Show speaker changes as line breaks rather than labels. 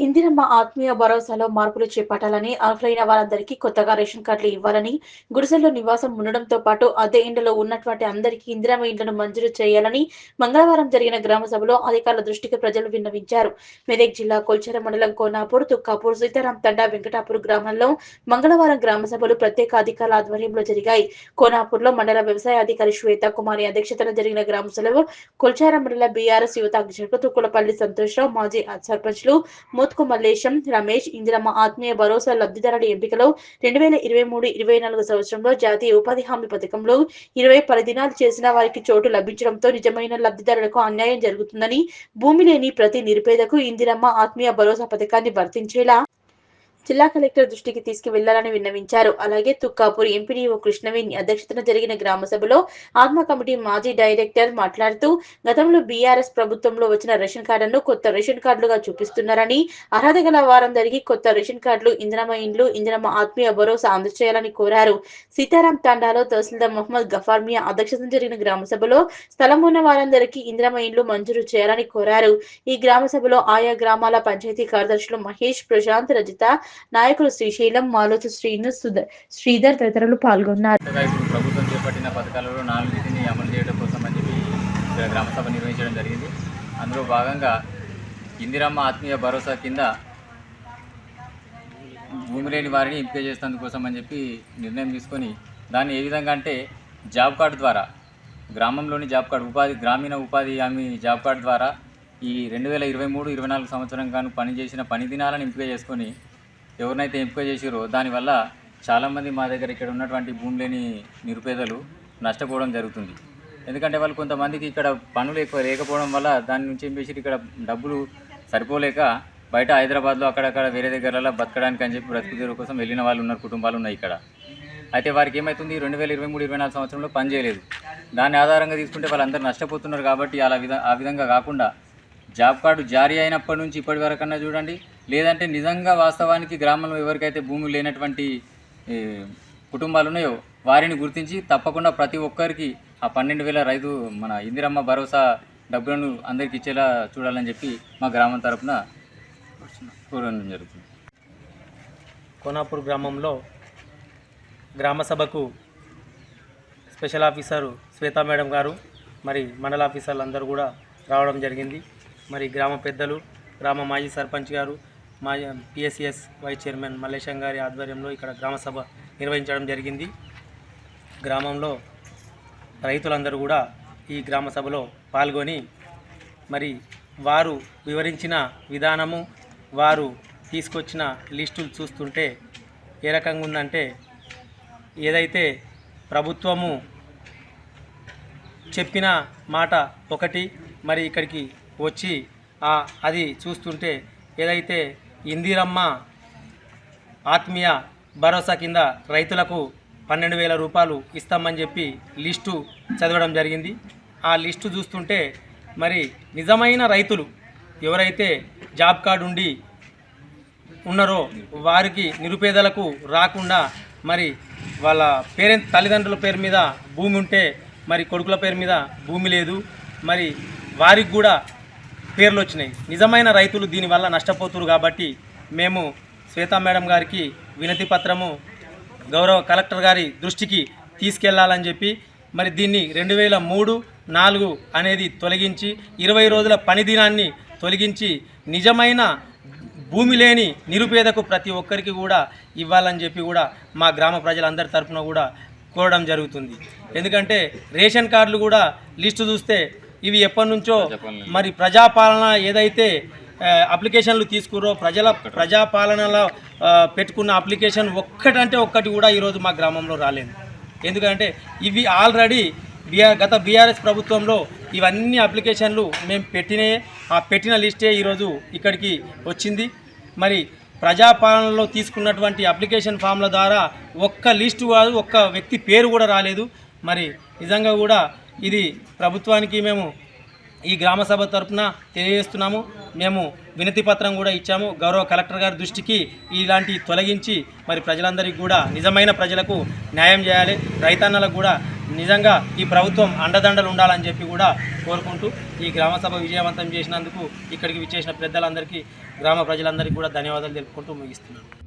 ఇందిరమ్మ ఆత్మీయ భరోసాలో మార్పులు చేపట్టాలని అర్హులైన వారందరికీ కొత్తగా రేషన్ కార్డులు ఇవ్వాలని గుడిసెల్లో నివాసం ఉండడంతో పాటు అదే ఇండ్లలో ఉన్నటువంటి అందరికీ ఇందిరమ్మ ఇండ్లను మంజూరు చేయాలని మంగళవారం జరిగిన గ్రామ సభలో అధికారుల దృష్టికి ప్రజలు విన్నవించారు. మెదక్ జిల్లా కొల్చెర మండలం కోనాపూర్ తుక్కాపూర్ సీతారాం తండా వెంకటాపూర్ గ్రామంలో మంగళవారం గ్రామ సభలు ప్రత్యేక అధికారుల ఆధ్వర్యంలో జరిగాయి. కోనాపూర్లో మండల వ్యవసాయ అధికారి శ్వేత కుమారి అధ్యక్షతన జరిగిన గ్రామ సభలో కొల్చార మండల బీఆర్ఎస్ యువత అధ్యక్షుడు తుక్కులపల్లి సంతోష్రావు మాజీ సర్పంచ్లు మోత్కు మల్లేశం రమేష్ ఇందిరమ్మ ఆత్మీయ భరోసా లబ్ధిదారుల ఎంపికలో రెండు వేల ఇరవై మూడు ఇరవై నాలుగు సంవత్సరంలో జాతీయ ఉపాధి హామీ పథకంలో ఇరవై పది దినాలు చేసిన వారికి చోటు లభించడంతో నిజమైన లబ్ధిదారులకు అన్యాయం జరుగుతుందని భూమి లేని ప్రతి నిరుపేదకు ఇందిరమ్మ ఆత్మీయ భరోసా పథకాన్ని వర్తించేలా జిల్లా కలెక్టర్ దృష్టికి తీసుకువెళ్ళాలని విన్నవించారు. అలాగే తుక్కాపూర్ ఎంపీడీఓ కృష్ణవేణి అధ్యక్షతన జరిగిన గ్రామ సభలో ఆత్మ కమిటీ మాజీ డైరెక్టర్ మాట్లాడుతూ గతంలో బీఆర్ఎస్ ప్రభుత్వంలో వచ్చిన రేషన్ కార్డులను కొత్త రేషన్ కార్డులుగా చూపిస్తున్నారని అర్హత గల వారందరికీ కొత్త రేషన్ కార్డులు ఇందిరమ్మ ఇండ్లు ఇందిరమ్మ ఆత్మీయ భరోసా అందజేయాలని కోరారు. సీతారాం తాండాలో తహసీల్దార్ మహమ్మద్ గఫార్ మియా అధ్యక్షతన జరిగిన గ్రామ సభలో స్థలం ఉన్న వారందరికీ ఇందిరమ్మ ఇండ్లు మంజూరు చేయాలని కోరారు. ఈ గ్రామ సభలో ఆయా గ్రామాల పంచాయతీ కార్యదర్శులు మహేష్ ప్రశాంత్ రజిత నాయకులు శ్రీశైలం మాలోతు శ్రీను శ్రీధర్ తదితరులు పాల్గొన్నారు.
ప్రభుత్వం చేపట్టిన పథకాలలో నాలుగింటిని అమలు చేయడం కోసం అని చెప్పి గ్రామ సభ నిర్వహించడం జరిగింది. అందులో భాగంగా ఇందిరమ్మ ఆత్మీయ భరోసా కింద భూమి లేని వారిని ఎంపిక చేసినందుకోసం అని చెప్పి నిర్ణయం తీసుకొని దాన్ని ఏ విధంగా అంటే జాబ్ కార్డు ద్వారా గ్రామంలోని జాబ్ కార్డు ఉపాధి గ్రామీణ ఉపాధి హామీ జాబ్ కార్డు ద్వారా ఈ రెండు వేల ఇరవై మూడు ఇరవై నాలుగు సంవత్సరం గాను పనిచేసిన పని దినాలను ఎంపిక చేసుకొని ఎవరినైతే ఎంపిక చేసిరో దానివల్ల చాలామంది మా దగ్గర ఇక్కడ ఉన్నటువంటి భూమి లేని నిరుపేదలు నష్టపోవడం జరుగుతుంది. ఎందుకంటే వాళ్ళు కొంతమందికి ఇక్కడ పనులు ఎక్కువ లేకపోవడం వల్ల దాని నుంచి ఏం చేసి ఇక్కడ డబ్బులు సరిపోలేక బయట హైదరాబాద్లో అక్కడక్కడ వేరే దగ్గరలో బతకడానికి అని చెప్పి బ్రతుకుదేరు కోసం వెళ్ళిన వాళ్ళు ఉన్నారు కుటుంబాలు ఉన్నాయి ఇక్కడ. అయితే వారికి ఏమవుతుంది రెండు వేల ఇరవై మూడు ఇరవై నాలుగు సంవత్సరంలో పని చేయలేదు. దాన్ని ఆధారంగా తీసుకుంటే వాళ్ళందరూ నష్టపోతున్నారు కాబట్టి అలా విధ ఆ విధంగా కాకుండా జాబ్ కార్డు జారీ అయినప్పటి నుంచి ఇప్పటి వరకన్నా చూడండి. లేదంటే నిజంగా వాస్తవానికి గ్రామంలో ఎవరికైతే భూమి లేనటువంటి కుటుంబాలు ఉన్నాయో వారిని గుర్తించి తప్పకుండా ప్రతి ఒక్కరికి ఆ పన్నెండు వేల రైతు మన ఇందిరమ్మ భరోసా డబ్బులను అందరికి ఇచ్చేలా చూడాలని చెప్పి మా గ్రామం తరపున కోరడం జరుగుతుంది.
కోనాపూర్ గ్రామంలో గ్రామసభకు స్పెషల్ ఆఫీసరు శ్వేతా మేడం గారు మరి మండల ఆఫీసర్లు అందరూ కూడా రావడం జరిగింది. మరి గ్రామ పెద్దలు గ్రామ మాజీ సర్పంచ్ గారు మాజీ పిఎస్సిఎస్ వైస్ చైర్మన్ మల్లేశం గారి ఆధ్వర్యంలో ఇక్కడ గ్రామ సభ నిర్వహించడం జరిగింది. గ్రామంలో రైతులందరూ కూడా ఈ గ్రామ సభలో పాల్గొని మరి వారు వివరించిన విధానము వారు తీసుకొచ్చిన లిస్టులు చూస్తుంటే ఏ రకంగా ఉందంటే ఏదైతే ప్రభుత్వము చెప్పిన మాట ఒకటి మరి ఇక్కడికి వచ్చి అది చూస్తుంటే ఏదైతే ఇందిరమ్మ ఆత్మీయ భరోసా కింద రైతులకు పన్నెండు వేల రూపాయలు ఇస్తామని చెప్పి లిస్టు చదవడం జరిగింది. ఆ లిస్టు చూస్తుంటే మరి నిజమైన రైతులు ఎవరైతే జాబ్ కార్డు ఉండి ఉన్నారో వారికి నిరుపేదలకు రాకుండా మరి వాళ్ళ పేరెంట్ తల్లిదండ్రుల పేరు మీద భూమి ఉంటే మరి కొడుకుల పేరు మీద భూమి లేదు. మరి వారికి కూడా పేర్లు వచ్చినాయి. నిజమైన రైతులు దీనివల్ల నష్టపోతురు కాబట్టి మేము శ్వేతా మేడం గారికి వినతి పత్రము గౌరవ కలెక్టర్ గారి దృష్టికి తీసుకెళ్ళాలని చెప్పి మరి దీన్ని రెండు వేల మూడు నాలుగు అనేది తొలగించి ఇరవై రోజుల పని దినాన్ని తొలగించి నిజమైన భూమి లేని నిరుపేదకు ప్రతి ఒక్కరికి కూడా ఇవ్వాలని చెప్పి కూడా మా గ్రామ ప్రజలందరి తరఫున కూడా కోరడం జరుగుతుంది. ఎందుకంటే రేషన్ కార్డులు కూడా లిస్టు చూస్తే ఇవి ఎప్పటి నుంచో మరి ప్రజాపాలన ఏదైతే అప్లికేషన్లు తీసుకురో ప్రజల ప్రజాపాలనలో పెట్టుకున్న అప్లికేషన్ ఒక్కటంటే ఒక్కటి కూడా ఈరోజు మా గ్రామంలో రాలేదు. ఎందుకంటే ఇవి ఆల్రెడీ బీఆర్ గత బీఆర్ఎస్ ప్రభుత్వంలో ఇవన్నీ అప్లికేషన్లు మేము పెట్టినే ఆ పెట్టిన లిస్టే ఈరోజు ఇక్కడికి వచ్చింది. మరి ప్రజాపాలనలో తీసుకున్నటువంటి అప్లికేషన్ ఫామ్ల ద్వారా ఒక్క లిస్టు కాదు ఒక్క వ్యక్తి పేరు కూడా రాలేదు. మరి నిజంగా కూడా ఇది ప్రభుత్వానికి మేము ఈ గ్రామ సభ తరఫున తెలియజేస్తున్నాము. మేము వినతి పత్రం కూడా ఇచ్చాము. గౌరవ కలెక్టర్ గారి దృష్టికి ఇలాంటి తొలగించి మరి ప్రజలందరికీ కూడా నిజమైన ప్రజలకు న్యాయం చేయాలి. రైతన్నలకు కూడా నిజంగా ఈ ప్రభుత్వం అండదండలు ఉండాలని చెప్పి కూడా కోరుకుంటూ ఈ గ్రామ సభ విజయవంతం చేసినందుకు ఇక్కడికి విచ్చేసిన పెద్దలందరికీ గ్రామ ప్రజలందరికీ కూడా ధన్యవాదాలు తెలుపుకుంటూ ముగిస్తున్నాను.